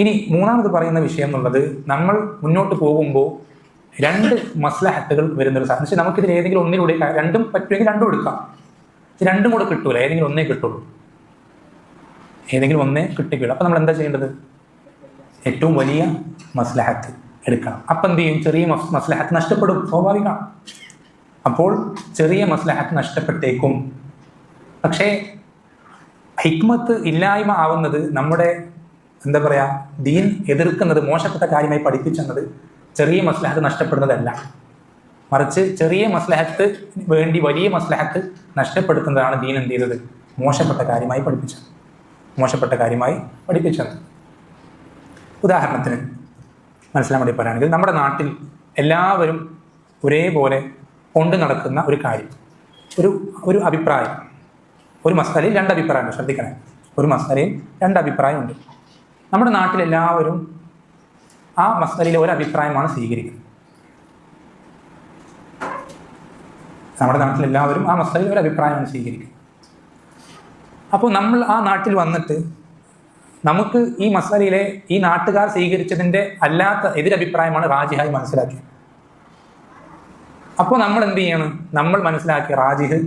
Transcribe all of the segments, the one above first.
ഇനി മൂന്നാമത് പറയുന്ന വിഷയം എന്നുള്ളത് നമ്മൾ മുന്നോട്ട് പോകുമ്പോൾ രണ്ട് മസ്ലഹത്തുകൾ വരുന്നൊരു സാധനം. പക്ഷേ നമുക്കിതിൽ ഏതെങ്കിലും ഒന്നിലൂടെ രണ്ടും പറ്റുമെങ്കിൽ രണ്ടും എടുക്കാം. രണ്ടും കൂടെ കിട്ടൂല. ഏതെങ്കിലും ഒന്നേ കിട്ടുള്ളൂ. ഏതെങ്കിലും ഒന്നേ കിട്ടുകയുള്ളൂ അപ്പം നമ്മൾ എന്താ ചെയ്യേണ്ടത്? ഏറ്റവും വലിയ മസ്ലഹത്ത് എടുക്കണം. അപ്പം എന്ത് ചെയ്യും? ചെറിയ മസ്ലഹത്ത് നഷ്ടപ്പെടും. സ്വാഭാവികമാണ് അപ്പോൾ ചെറിയ മസ്ലഹത്ത് നഷ്ടപ്പെട്ടേക്കും. പക്ഷേ ഹിക്മത്ത് ഇല്ലായ്മ ആവുന്നത് നമ്മുടെ എന്താ പറയാ ദീൻ എതിർക്കുന്നത് മോശപ്പെട്ട കാര്യമായി പഠിപ്പിച്ചെന്നത് ചെറിയ മസ്ലഹത്ത് നഷ്ടപ്പെടുന്നതല്ല. മറിച്ച് ചെറിയ മസ്ലഹത്ത് വേണ്ടി വലിയ മസ്ലഹത്ത് നഷ്ടപ്പെടുത്തുന്നതാണ് ദീൻ എന്ത് ചെയ്തത്? മോശപ്പെട്ട കാര്യമായി പഠിപ്പിച്ചത്. മോശപ്പെട്ട കാര്യമായി പഠിപ്പിച്ചത്. ഉദാഹരണത്തിന് മനസ്സിലാൻ വേണ്ടി പറയുകയാണെങ്കിൽ നമ്മുടെ നാട്ടിൽ എല്ലാവരും ഒരേപോലെ കൊണ്ടു നടക്കുന്ന ഒരു കാര്യം ഒരു ഒരു അഭിപ്രായം. ഒരു മസാലയിൽ രണ്ട് അഭിപ്രായമുണ്ട് ശ്രദ്ധിക്കണേ. ഒരു മസാലയിൽ രണ്ട് അഭിപ്രായമുണ്ട്. നമ്മുടെ നാട്ടിലെല്ലാവരും ആ മസ്തലിയിലെ ഒരു അഭിപ്രായമാണ് സ്വീകരിക്കുന്നത്. നമ്മുടെ നാട്ടിലെല്ലാവരും ആ മസ്തലിൽ ഒരു അഭിപ്രായമാണ് സ്വീകരിക്കുന്നത്. അപ്പോൾ നമ്മൾ ആ നാട്ടിൽ വന്നിട്ട് നമുക്ക് ഈ മസാലയിലെ ഈ നാട്ടുകാർ സ്വീകരിച്ചതിന്റെ അല്ലാത്ത എതിരഭിപ്രായമാണ് റാജിഹായി മനസ്സിലാക്കിയത്. അപ്പോൾ നമ്മൾ എന്ത് ചെയ്യണം? നമ്മൾ മനസ്സിലാക്കിയ റാജിഹ്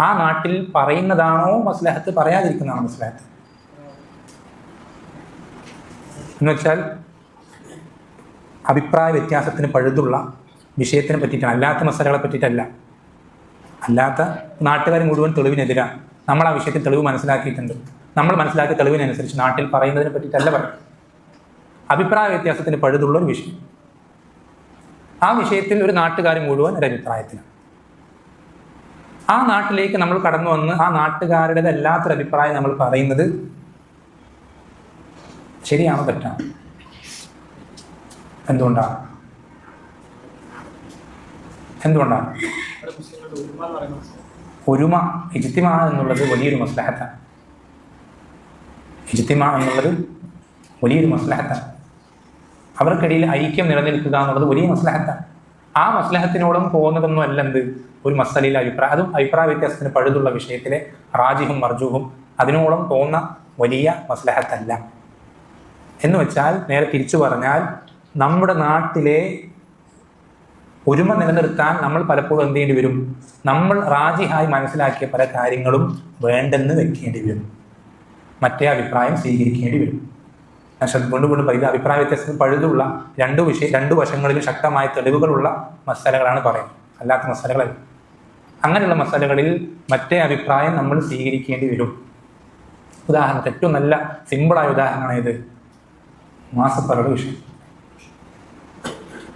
ആ നാട്ടിൽ പറയുന്നതാണോ മസ്ലഹത്ത് പറയാതിരിക്കുന്നതാണോ മസ്ലഹത്ത്? എന്ന് വെച്ചാൽ അഭിപ്രായ വ്യത്യാസത്തിന് പഴുതുള്ള വിഷയത്തിനെ പറ്റിയിട്ടാണ്. അല്ലാത്ത മസാലകളെ പറ്റിയിട്ടല്ല. അല്ലാത്ത നാട്ടുകാർ മുഴുവൻ തെളിവിനെതിരാണ്. നമ്മൾ ആ വിഷയത്തിൽ തെളിവ് മനസ്സിലാക്കിയിട്ടുണ്ട്. നമ്മൾ മനസ്സിലാക്കിയ തെളിവിനനുസരിച്ച് നാട്ടിൽ പറയുന്നതിനെ പറ്റിയിട്ടല്ല പറയും അഭിപ്രായ വ്യത്യാസത്തിന് പഴുതുള്ള ഒരു വിഷയം. ആ വിഷയത്തിൽ ഒരു നാട്ടുകാർ മുഴുവൻ ഒരു അഭിപ്രായത്തിലാണ്. ആ നാട്ടിലേക്ക് നമ്മൾ കടന്നു വന്ന് ആ നാട്ടുകാരുടേതല്ലാത്തൊരു അഭിപ്രായം നമ്മൾ പറയുന്നത് ശരിയാണോ തെറ്റാണോ? എന്തുകൊണ്ടാണ്? എന്തുകൊണ്ടാണ്? ഒരുമ ഇജിത്തിമ എന്നുള്ളത് വലിയൊരു മസ്ലഹത്താണ്. ഇജിത്തിമ എന്നുള്ളത് വലിയൊരു മസ്ലഹത്താണ്. അവർക്കിടയിൽ ഐക്യം നിലനിൽക്കുക എന്നുള്ളത് വലിയ മസ്ലഹത്താണ്. ആ മസ്ലഹത്തിനോടും പോകുന്നതൊന്നും അല്ല എന്ത് ഒരു മസലയിലെ അഭിപ്രായം. അതും അഭിപ്രായ വ്യത്യാസത്തിന് പഴുതുള്ള വിഷയത്തിലെ റാജിഹും മർജുഹും അതിനോളം പോകുന്ന വലിയ മസ്ലഹത്തല്ല. എന്ന് വെച്ചാൽ നേരെ തിരിച്ചു പറഞ്ഞാൽ നമ്മുടെ നാട്ടിലെ ഒരുമ നിലനിർത്താൻ നമ്മൾ പലപ്പോഴും എന്ത് ചെയ്യേണ്ടി വരും? നമ്മൾ റാജിഹായി മനസ്സിലാക്കിയ പല കാര്യങ്ങളും വേണ്ടെന്ന് വെക്കേണ്ടി വരും. മറ്റേ അഭിപ്രായം സ്വീകരിക്കേണ്ടി വരും. വീണ്ടും വീണ്ടും പറയുന്നത് അഭിപ്രായ വ്യത്യാസത്തിന് പഴുതുള്ള രണ്ടു വിഷയ രണ്ടു വശങ്ങളിലും ശക്തമായ തെളിവുകളുള്ള മസാലകളാണ് പറയുന്നത്. അല്ലാത്ത മസാലകളല്ല. അങ്ങനെയുള്ള മസാലകളിൽ മറ്റേ അഭിപ്രായം നമ്മൾ സ്വീകരിക്കേണ്ടി വരും. ഉദാഹരണത്തിന് ഏറ്റവും നല്ല സിമ്പിളായ ഉദാഹരണമാണ് ഇത് മാസപ്പിറവി വിഷയം.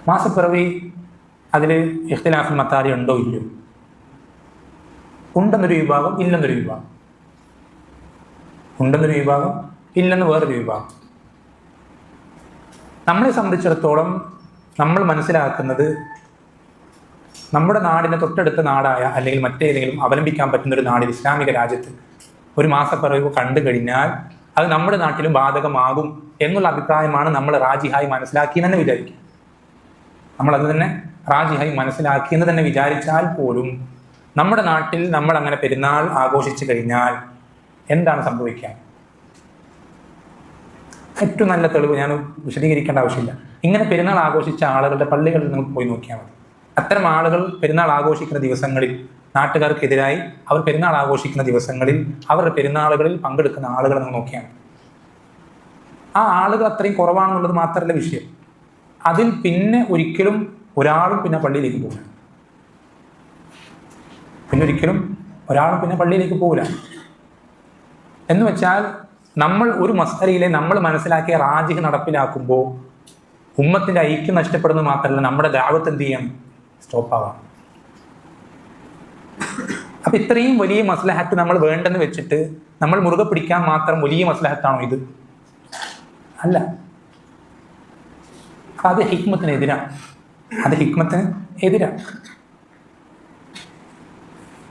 മാസപ്പിറവി അതിൽ ഇഖ്തിലാഫിൽ മത്താരി ഉണ്ടോ ഇല്ലയോ? ഉണ്ടെന്നൊരു വിഭാഗം ഇല്ലെന്നൊരു വിഭാഗം. ഉണ്ടെന്നൊരു വിഭാഗം ഇല്ലെന്ന് വേറൊരു വിഭാഗം. നമ്മളെ സംബന്ധിച്ചിടത്തോളം നമ്മൾ മനസ്സിലാക്കുന്നത് നമ്മുടെ നാടിനെ തൊട്ടടുത്ത നാടായ അല്ലെങ്കിൽ മറ്റേതെങ്കിലും അവലംബിക്കാൻ പറ്റുന്ന ഒരു നാടിൽ ഇസ്ലാമിക രാജ്യത്ത് ഒരു മാസപ്പിറവ് കണ്ടു കഴിഞ്ഞാൽ അത് നമ്മുടെ നാട്ടിലും ബാധകമാകും എന്നുള്ള അഭിപ്രായമാണ് നമ്മൾ റാജിഹായി മനസ്സിലാക്കിയെന്ന് തന്നെ വിചാരിക്കും. നമ്മൾ അത് തന്നെ റാജിഹായി മനസ്സിലാക്കിയെന്ന് തന്നെ വിചാരിച്ചാൽ പോലും നമ്മുടെ നാട്ടിൽ നമ്മൾ അങ്ങനെ പെരുന്നാൾ ആഘോഷിച്ചു കഴിഞ്ഞാൽ എന്താണ് സംഭവിക്കുക ഏറ്റവും നല്ല തെളിവ് ഞാൻ വിശദീകരിക്കേണ്ട ആവശ്യമില്ല. ഇങ്ങനെ പെരുന്നാൾ ആഘോഷിച്ച ആളുകളുടെ പള്ളികളിൽ നിങ്ങൾ പോയി നോക്കിയാൽ മതി. അത്തരം ആളുകൾ പെരുന്നാൾ ആഘോഷിക്കുന്ന ദിവസങ്ങളിൽ നാട്ടുകാർക്കെതിരായി അവർ പെരുന്നാൾ ആഘോഷിക്കുന്ന ദിവസങ്ങളിൽ അവരുടെ പെരുന്നാളുകളിൽ പങ്കെടുക്കുന്ന ആളുകളെ നിങ്ങൾ നോക്കിയാൽ മതി. ആ ആളുകൾ അത്രയും കുറവാണെന്നുള്ളത് മാത്രമല്ല വിഷയം. അതിൽ പിന്നെ ഒരിക്കലും ഒരാളും പിന്നെ പള്ളിയിലേക്ക് പോകില്ല പിന്നെ ഒരിക്കലും ഒരാളും പിന്നെ പള്ളിയിലേക്ക് പോകില്ല എന്ന് വെച്ചാൽ നമ്മൾ ഒരു മസ്തരയിലെ നമ്മൾ മനസ്സിലാക്കിയ റാജിഹ് നടപ്പിലാക്കുമ്പോൾ ഉമ്മത്തിന്റെ ഐക്യം നഷ്ടപ്പെടുന്നത് മാത്രമല്ല നമ്മുടെ ദാവത്ത് എന്ത് ചെയ്യാം? സ്റ്റോപ്പ് ആവാം. അപ്പൊ ഇത്രയും വലിയ മസ്ലഹത്ത് നമ്മൾ വേണ്ടെന്ന് വെച്ചിട്ട് നമ്മൾ മുറുകെ പിടിക്കാൻ മാത്രം വലിയ മസ്ലഹത്താണോ ഇത്? അല്ല. അത് ഹിക്മത്തിന് എതിരാണ് അത് ഹിക്മത്തിന് എതിരാണ്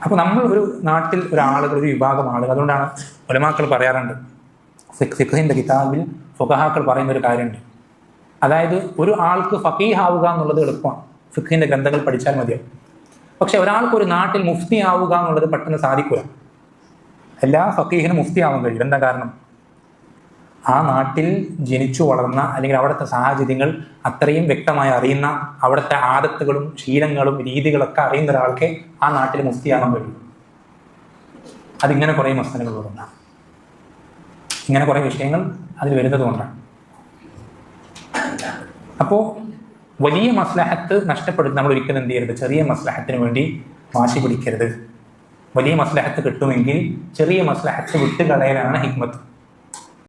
അപ്പൊ നമ്മൾ ഒരു നാട്ടിൽ ഒരാളുകൾ ഒരു വിഭാഗം ആളുകൾ അതുകൊണ്ടാണ് ഒലമാക്കൾ പറയാറുണ്ട്. സിഖിന്റെ കിതാബിൽ ഫുഖഹാക്കൾ പറയുന്ന ഒരു കാര്യമുണ്ട്. അതായത് ഒരു ആൾക്ക് ഫക്കീഹാവുക എന്നുള്ളത് എളുപ്പമാണ്. സിഖിന്റെ ഗ്രന്ഥങ്ങൾ പഠിച്ചാൽ മതിയാവും. പക്ഷെ ഒരാൾക്ക് ഒരു നാട്ടിൽ മുഫ്തി ആവുക എന്നുള്ളത് പെട്ടെന്ന് സാധിക്കില്ല എല്ലാ ഫക്കീഹിനും മുഫ്തി ആവാൻ കഴിയും. എന്താ കാരണം? ആ നാട്ടിൽ ജനിച്ചു വളർന്ന അല്ലെങ്കിൽ അവിടുത്തെ സാഹചര്യങ്ങൾ അത്രയും വ്യക്തമായി അറിയുന്ന അവിടുത്തെ ആദത്തുകളും ശീലങ്ങളും രീതികളൊക്കെ അറിയുന്ന ഒരാൾക്ക് ആ നാട്ടിൽ മുഫ്തിയാകാൻ കഴിയും. അതിങ്ങനെ കുറേ മസലകൾ വരുന്നതാണ് ഇങ്ങനെ കുറേ വിഷയങ്ങൾ അതിൽ വരുന്നത് കൊണ്ടാണ്. അപ്പോൾ വലിയ മസ്ലഹത്ത് നഷ്ടപ്പെടുത്തി നമ്മൾ ഒരിക്കലും എന്ത് ചെയ്യരുത്? ചെറിയ മസ്ലഹത്തിന് വേണ്ടി വാശി പിടിക്കരുത്. വലിയ മസ്ലഹത്ത് കിട്ടുമെങ്കിൽ ചെറിയ മസ്ലഹത്ത് വിട്ടുകളയലാണ് ഹിക്മത്ത്.